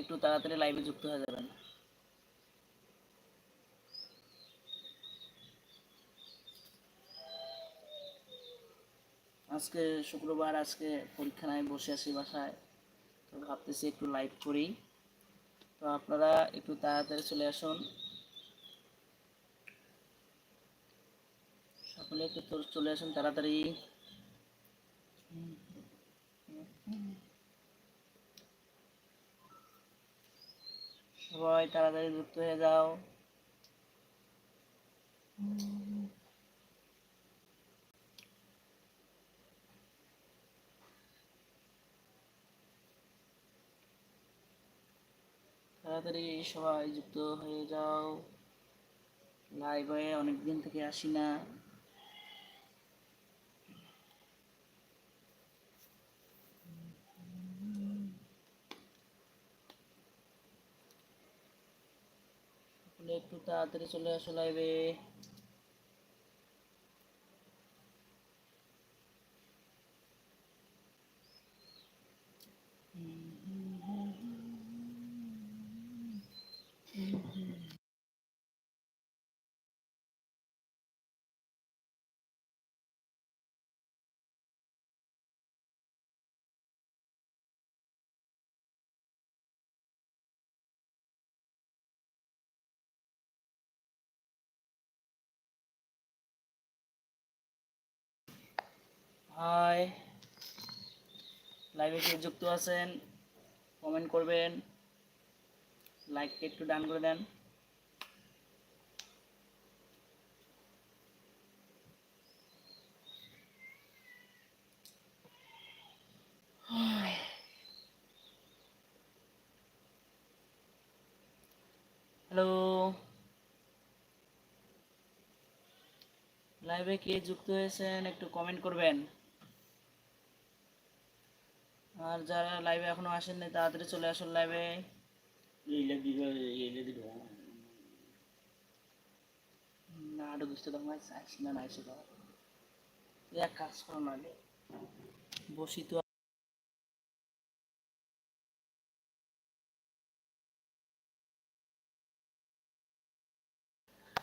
একটু তাড়াতাড়ি লাইভে যুক্ত হয়ে যাবেন। আজকে শুক্রবার, আজকে পরীক্ষা নাই, বসে আছি বাসায়। তো ভাবতেছি একটু লাইভ করি। তো আপনারা একটু তাড়াতাড়ি চলে আসুন। সকলে একটু চলে আসুন তাড়াতাড়ি। সবাই তাড়াতাড়ি যুক্ত হয়ে যাও। তাড়াতাড়ি সবাই যুক্ত হয়ে যাও। লাইভে অনেক দিন থেকে আসি না। একটু তাড়াতাড়ি চলে আসো লাইভে হাই লাইভে কে যুক্ত আছেন কমেন্ট করবেন লাইকটা একটু ডান করে দেন। হ্যালো লাইভে কে যুক্ত হয়েছেন, একটু কমেন্ট করবেন। আর যারা লাইভে এখনও আসেননি তাড়াতাড়ি চলে আসুন লাইভে না আরও বুঝতে তো আমার আসি না নাই এক কাজ করো নাহলে বসি তো।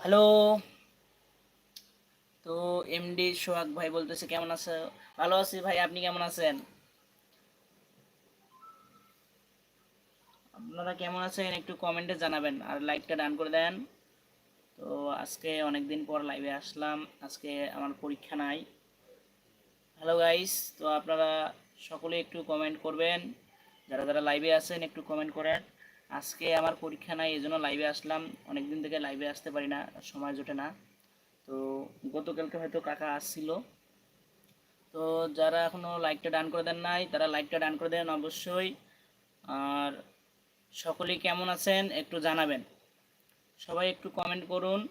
হ্যালো। তো এমডি সোহাগ ভাই বলতেছে কেমন আছে? ভালো আছি ভাই আপনি কেমন আছেন? আপনারা কেমন আছেন একটু কমেন্টে জানাবেন, আর লাইকটা ডান করে দেন। তো আজকে অনেক দিন পর লাইভে আসলাম, আজকে আমার পরীক্ষা নাই। হ্যালো গাইস তো আপনারা সকলে একটু কমেন্ট করবেন, যারা যারা লাইভে আছেন একটু কমেন্ট করেন। আজকে আমার পরীক্ষা নাই এই জন্য লাইভে আসলাম। অনেক দিন থেকে লাইভে আসতে পারি না, সময় জোটে না। তো গতকালকে হয়তো কাকা আসছিল। তো যারা এখনও লাইকটা ডান করে দেন নাই, তারা লাইকটা ডান করে দেন অবশ্যই। আর সকলেই কেমন আছেন একটু জানাবেন। সবাই একটু কমেন্ট করুন।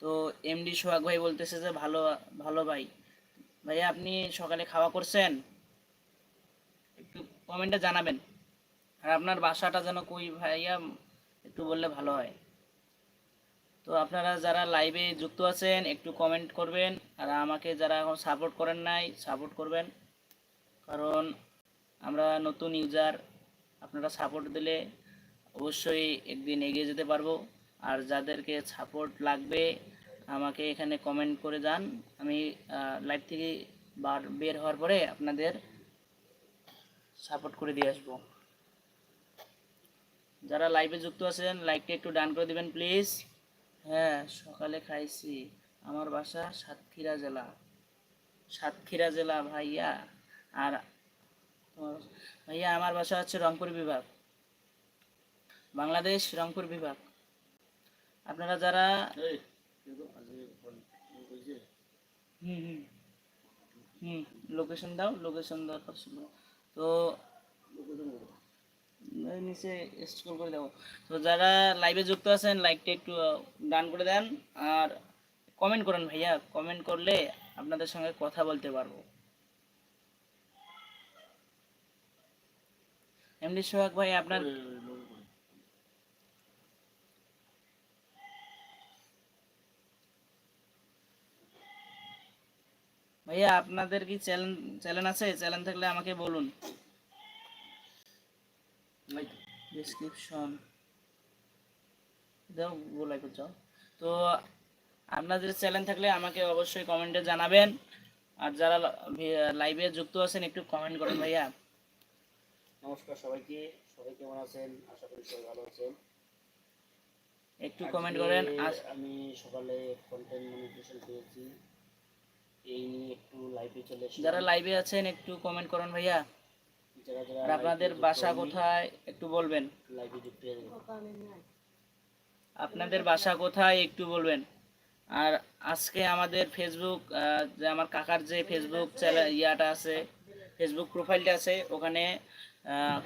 তো এমডি সোহাগ ভাই বলতেছে যে, ভালো ভালো ভাই। ভাইয়া, আপনি সকালে খাওয়া করছেন? একটু কমেন্টে জানাবেন। আর আপনার বাসাটা যেন কই ভাইয়া, একটু বললে ভালো হয়। তো আপনারা যারা লাইভে যুক্ত আছেন, একটু কমেন্ট করবেন। আর আমাকে যারা এখন সাপোর্ট করেন নাই সাপোর্ট করবেন। কারণ আমরা নতুন ইউজার আপনারা সাপোর্ট দিলে অবশ্যই একদিন এগিয়ে যেতে পারব। আর যাদেরকে সাপোর্ট লাগবে, আমাকে এখানে কমেন্ট করে যান। আমি লাইভ থেকে বার, বের হওয়ার পরে আপনাদের সাপোর্ট করে দিয়ে আসব। যারা লাইভে যুক্ত আছেন লাইকটা একটু ডান করে দিবেন প্লিজ হ্যাঁ সকালে খাইছি। আমার বাসা সাতক্ষীরা জেলা। সাতক্ষীরা জেলা, ভাইয়া। আর ভাইয়া আমার বাসা হচ্ছে রংপুর বিভাগ। বাংলাদেশ রংপুর বিভাগ। আপনারা যারা হুম হুম হুম লোকেশন দাও লোকেশন দরকার ছিল তো নিচে স্ক্রল করে দেবো। তো যারা লাইভে যুক্ত আছেন লাইকটা একটু ডান করে দেন। আর কমেন্ট করেন ভাইয়া। কমেন্ট করলে আপনাদের সঙ্গে কথা বলতে পারব। এমনি সোহাগ ভাই আপনার ভাইয়া আপনাদের কি চ্যানেল চ্যানেল আছে? চ্যানেল থাকলে আমাকে বলুন। ডিসক্রিপশন দাও গোলাই যাও। তো আপনাদের চ্যানেল থাকলে আমাকে অবশ্যই কমেন্টে জানাবেন। আর যারা লাইভে যুক্ত আছেন একটু কমেন্ট করেন ভাইয়া। নমস্কার সবাইকে। সবাই কেমন আছেন? আশা করি সবাই ভালো আছেন। একটু কমেন্ট করেন। আর আমি সকালে কন্টেন্ট মনিটাইজেশন পেয়েছি। এই নিয়ে একটু লাইভে চলে এসেছি। যারা লাইভে আছেন একটু কমেন্ট করেন ভাইয়া। যারা যারা আর আপনাদের বাসা কোথায় একটু বলবেন। লাইভে যুক্ত। আপনাদের বাসা কোথায় একটু বলবেন। আর আজকে আমাদের ফেসবুক যে আমার কাকার যে ফেসবুক চ্যানেল ইয়াটা আছে ফেসবুক প্রোফাইলটা আছে ওখানে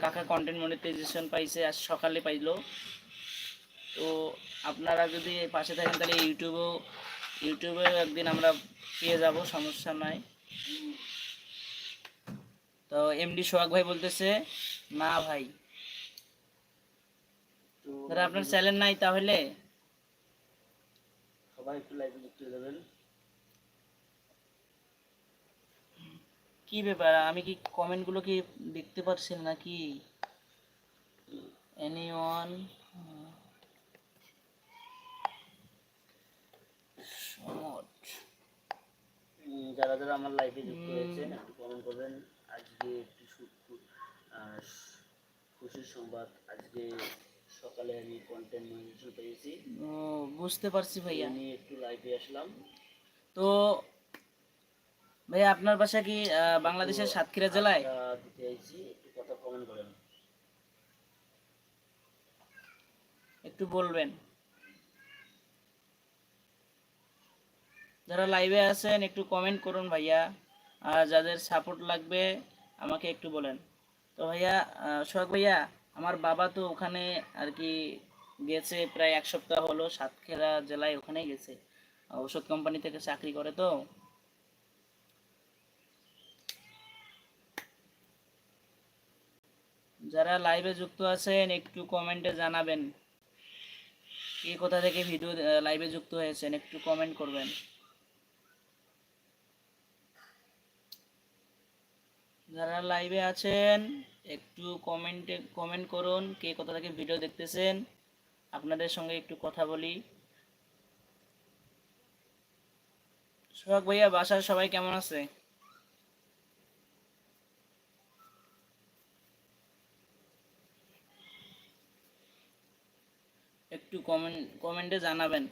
কাকা কন্টেন্ট মনিটাইজেশন পাইছে, আজ সকালে পাইলো। তো আপনারা যদি পাশে থাকেন, তাহলে ইউটিউবেও ইউটিউবেও একদিন আমরা পেয়ে যাব, সমস্যা নাই। তো এমডি সোহাগ ভাই বলতেছে না ভাই। আপনার চ্যানেল নাই তাহলে? সবাই একটু লাইভে যাবেন। কি ব্যাপার? আমি কি কমেন্টগুলো কি দেখতে পাচ্ছি নাকি? এনিওয়ান যারা যারা আমার লাইফে যুক্ত হয়েছেন একটু কমেন্ট করবেন। আজকে একটু খুশির সংবাদ। আজকে সকালে আমি কন্টেন্ট পেয়েছি। বুঝতে পারছি ভাইয়া। আমি একটু লাইভে আসলাম। তো ভাইয়া, আপনার বাসা কি বাংলাদেশের সাতক্ষীরা জেলায়? একটু বলবেন। যারা লাইভে আছেন, একটু কমেন্ট করুন ভাইয়া। আর যাদের সাপোর্ট লাগবে, আমাকে একটু বলেন। তো ভাইয়া সোহাগ ভাইয়া, আমার বাবা তো ওখানে আর কি গেছে প্রায় এক সপ্তাহ হলো, সাতক্ষীরা জেলায় ওখানেই গেছে। ওষুধ কোম্পানি থেকে চাকরি করে তো। যারা লাইভে যুক্ত আছেন, একটু কমেন্টে জানাবেন। কে কোথা থেকে ভিডিও লাইভে যুক্ত হয়েছেন, একটু কমেন্ট করবেন। যারা লাইভে আছেন, একটু কমেন্টে কমেন্ট করুন, কে কোথা থেকে ভিডিও দেখতেছেন, আপনাদের সঙ্গে একটু কথা বলি। সোহাগ ভাইয়া, বাসার সবাই কেমন আছে? একটু কমেন্ট কমেন্টে জানাবেন।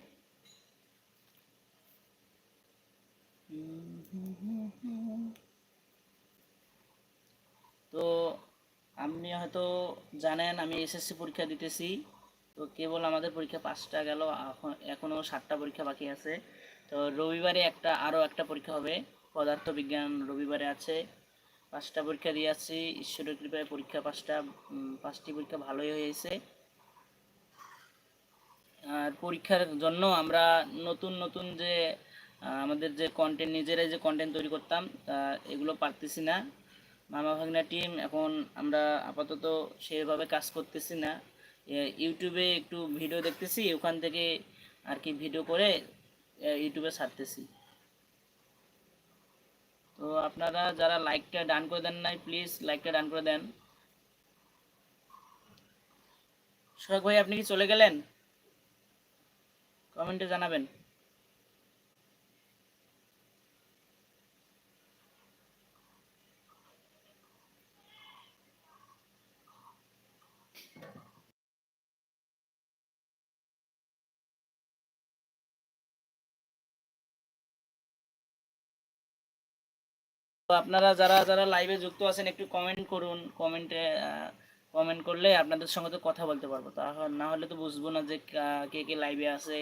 তো আপনি হয়তো জানেন, আমি এসএসসি পরীক্ষা দিতেছি। তো কেবল আমাদের পরীক্ষা পাঁচটা গেল, এখন এখনও সাতটা পরীক্ষা বাকি আছে। তো রবিবারে একটা আরও একটা পরীক্ষা হবে। পদার্থ বিজ্ঞান রবিবারে আছে। পাঁচটা পরীক্ষা দিয়ে আসছি। ঈশ্বরের কৃপায় পরীক্ষা পাঁচটা পাঁচটি পরীক্ষা ভালোই হয়েছে। পরীক্ষার জন্য আমরা নতুন নতুন যে আমাদের যে কন্টেন্ট নিজেরাই যে কন্টেন্ট তৈরি করতাম, তা এগুলো পারতেছি না। মামা ভাগনা টিম এখন আমরা আপাতত সেভাবে কাজ করতেছি না। ইউটিউবে একটু ভিডিও দেখতেছি, ওখান থেকে আর কি ভিডিও করে ইউটিউবে ছাড়তেছি। তো আপনারা যারা লাইকটা ডান করে দেন নাই প্লিজ লাইকটা ডান করে দেন। সোহাগ ভাই, আপনি কি চলে গেলেন? কমেন্টে জানাবেন। তো আপনারা যারা যারা লাইভে যুক্ত আছেন, একটু কমেন্ট করুন। কমেন্টে কমেন্ট করলে আপনাদের সঙ্গে তো কথা বলতে পারব। তাহলে না হলে তো বুঝব না যে কা- কে লাইভে আছে।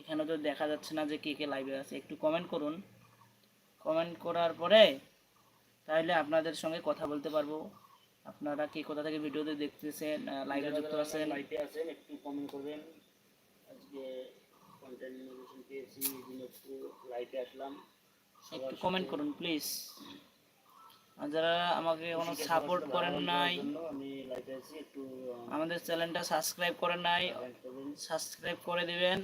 এখানে তো দেখা যাচ্ছে না যে কে কে লাইভে আছে। একটু কমেন্ট করুন। কমেন্ট করার পরে তাহলে আপনাদের সঙ্গে কথা বলতে পারব। আপনারা কে কোথা থেকে ভিডিওতে দেখতেছেন লাইভে যুক্ত আছেন? লাইভে আছেন একটু কমেন্ট করবেন। আজকে কন্টেন্ট মনিটাইজেশন পেয়েছি লাইভে আসলাম। একটু কমেন্ট করুন প্লিজ যারা আমাকে কোনো সাপোর্ট করেন নাই আমাদের চ্যানেলটা সাবস্ক্রাইব করেন নাই সাবস্ক্রাইব করে দিবেন।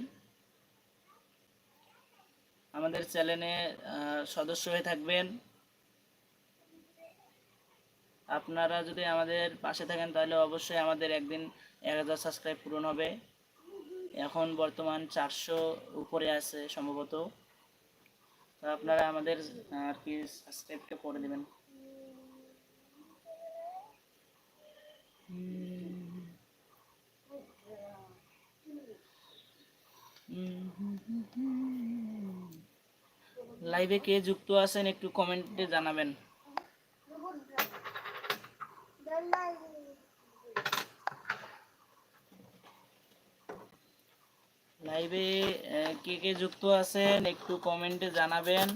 আমাদের চ্যানেলে সদস্য হয়ে থাকবেন। আপনারা যদি আমাদের পাশে থাকেন তাহলে অবশ্যই আমাদের একদিন এক হাজার সাবস্ক্রাইব পূরণ হবে। এখন বর্তমান চারশো উপরে আছে সম্ভবত। তো আপনারা আমাদের আর কি সাবস্ক্রাইবটা করে দেবেন। লাইভে কে যুক্ত আছেন একটু কমেন্টে জানাবেন। লাইভে কে কে যুক্ত আছেন একটু কমেন্টে জানাবেন।